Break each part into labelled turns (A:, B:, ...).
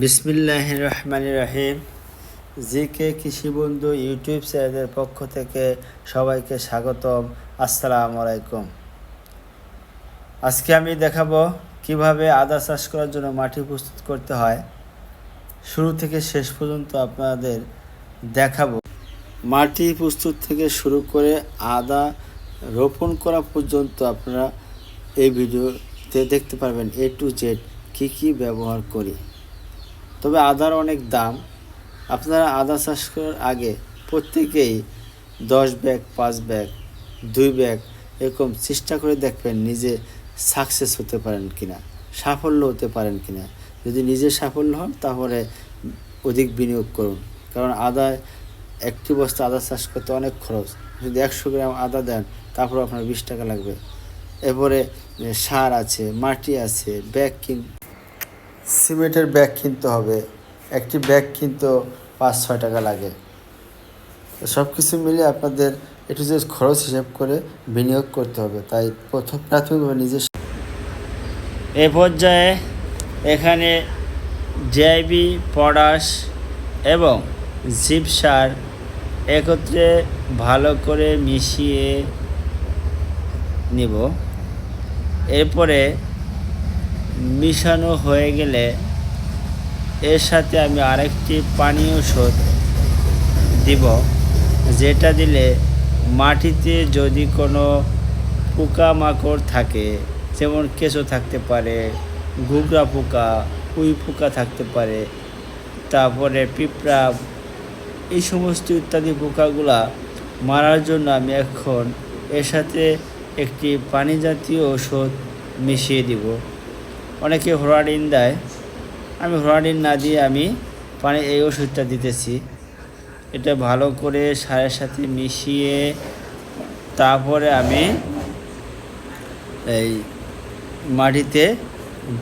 A: বিসমিল্লাহ রহমান রহিম। জিকে কৃষি বন্ধু ইউটিউব চ্যানেলের পক্ষ থেকে সবাইকে স্বাগতম। আসসালামু আলাইকুম। আজকে আমি দেখাবো কীভাবে আদা চাষ করার জন্য মাটি প্রস্তুত করতে হয়। শুরু থেকে শেষ পর্যন্ত আপনাদের দেখাবো। মাটি প্রস্তুত থেকে শুরু করে আদা রোপণ করা পর্যন্ত আপনারা এই ভিডিওতে দেখতে পারবেন এ টু জেড কী কী ব্যবহার করি। তবে আদার অনেক দাম। আপনারা আদা চাষ করার আগে প্রত্যেকেই দশ ব্যাগ, পাঁচ ব্যাগ, দুই ব্যাগ এরকম চেষ্টা করে দেখবেন নিজে সাকসেস হতে পারেন কিনা, সাফল্য হতে পারেন কিনা। যদি নিজে সাফল্য হন, তাহলে অধিক বিনিয়োগ করুন। কারণ আদা, একটি বস্তা আদা চাষ করতে অনেক খরচ। যদি একশো গ্রাম আদা দেন তারপর আপনার বিশ টাকা লাগবে। এরপরে সার আছে, মাটি আছে, ব্যাগ কিন সিমেন্টের ব্যাগ কিনতে হবে। একটি ব্যাগ কিনতে পাঁচ ছয় টাকা লাগে। সব কিছু মিলে আপনাদের একটু যে খরচ হিসাব করে বিনিয়োগ করতে হবে। তাই প্রথম প্রাথমিকভাবে নিজের এ পর্যায়ে এখানে জেআইবি পটাশ এবং জিপ সার একত্রে ভালো করে মিশিয়ে নিব। এরপরে মিশানো হয়ে গেলে এর সাথে আমি আরেকটি পানীয় ওষুধ দিব, যেটা দিলে মাটিতে যদি কোনো পোকামাকড় থাকে, যেমন কেঁচো থাকতে পারে, ঘুগরা পোকা, উই পোকা থাকতে পারে, তারপরে পিঁপড়া, এই সমস্ত ইত্যাদি পোকাগুলা মারার জন্য আমি এখন এর সাথে একটি পানি জাতীয় ওষুধ মিশিয়ে দিব। অনেকে হ্লোরাডিন দেয়। আমি হ্লোরাডিন না দিয়ে আমি পানি এই ওষুধটা দিতেছি। এটা ভালো করে সারের সাথে মিশিয়ে তারপরে আমি এই মাটিতে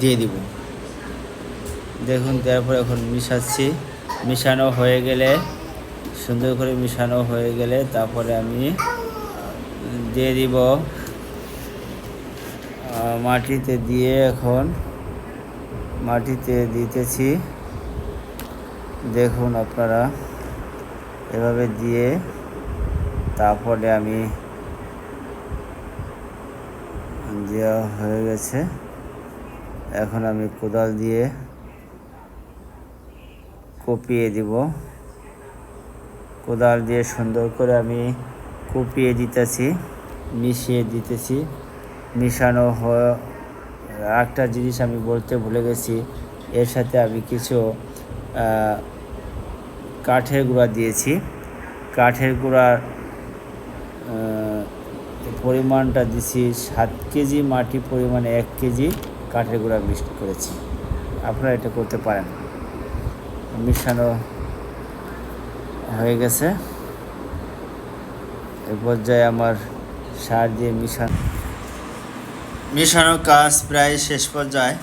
A: দিয়ে দিব। দেখুন, তারপরে এখন মিশাচ্ছি। মিশানো হয়ে গেলে, সুন্দর করে মিশানো হয়ে গেলে তারপরে আমি দিয়ে দিব। মাটিতে দিয়ে এখন মাটিতে দিতেছি। দেখুন আপনারা, এভাবে দিয়ে তারপরে আমি দেওয়া হয়ে গেছে। এখন আমি কোদাল দিয়ে কপিয়ে দিব। কোদাল দিয়ে সুন্দর করে আমি কুপিয়ে দিতেছি, মিশিয়ে দিতেছি। মিশানো একটা জিনিস আমি বলতে ভুলে গেছি। এর সাথে আমি কিছু কাঠের গুঁড়া দিয়েছি। কাঠের গুঁড়ার পরিমাণটা দিছি সাত কেজি মাটি পরিমাণে এক কেজি কাঠের গুঁড়া মিক্সড করেছি। আপনারা এটা করতে পারেন। মিশানো হয়ে গেছে। এ পর্যায়ে আমার সার দিয়ে মিশানো মিশানোর কাজ প্রায় শেষ পর্যায়ে।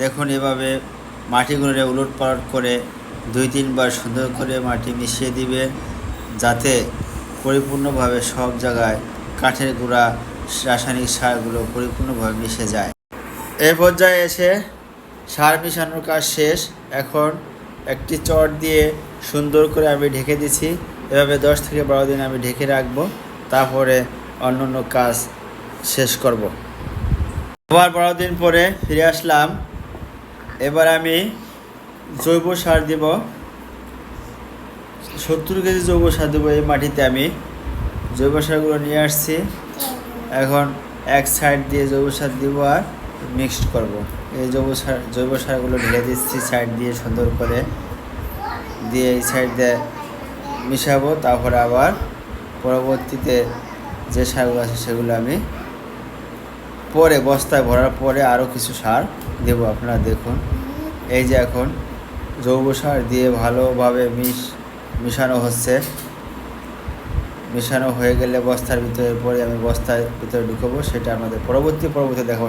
A: দেখুন এভাবে মাটিগুলোরে উলট পালট করে দুই তিনবার সুন্দর করে মাটি মিশিয়ে দিবে যাতে পরিপূর্ণভাবে সব জায়গায় কাঠের গুঁড়া, রাসায়নিক সারগুলো পরিপূর্ণভাবে মিশে যায়। এই পর্যায়ে এসে সার মিশানোর কাজ শেষ। এখন একটি চট দিয়ে সুন্দর করে আমি ঢেকে দিছি। এভাবে দশ থেকে বারো দিন আমি ঢেকে রাখব। তারপরে অন্য অন্য কাজ শেষ করব। আবার বারো দিন পরে ফিরে আসলাম। এবার আমি জৈব সার দিব। সত্তর কেজি জৈব সার দেবো এই মাটিতে আমি। জৈব সারগুলো নিয়ে আসছি। এখন এক সাইড দিয়ে জৈব সার দিব আর মিক্সড করব। এই জৈব সার, জৈব সারগুলো ঢেলে দিচ্ছি সাইড দিয়ে সুন্দর করে। দিয়ে এই সাইড দিয়ে মিশাবো। তারপরে আবার পরবর্তীতে যে সারগুলো আছে সেগুলো আমি পরে, বস্তায় ভরার পরে আরও কিছু সার দেবো আপনারা দেখুন। এই যে এখন জৈব সার দিয়ে ভালোভাবে মিশ, মিশানো হচ্ছে। মিশানো হয়ে গেলে বস্তার ভিতরে পরে আমি বস্তার ভিতরে ঢুকাবো, সেটা আমাদের পরবর্তী পরবর্তী দেখাবো।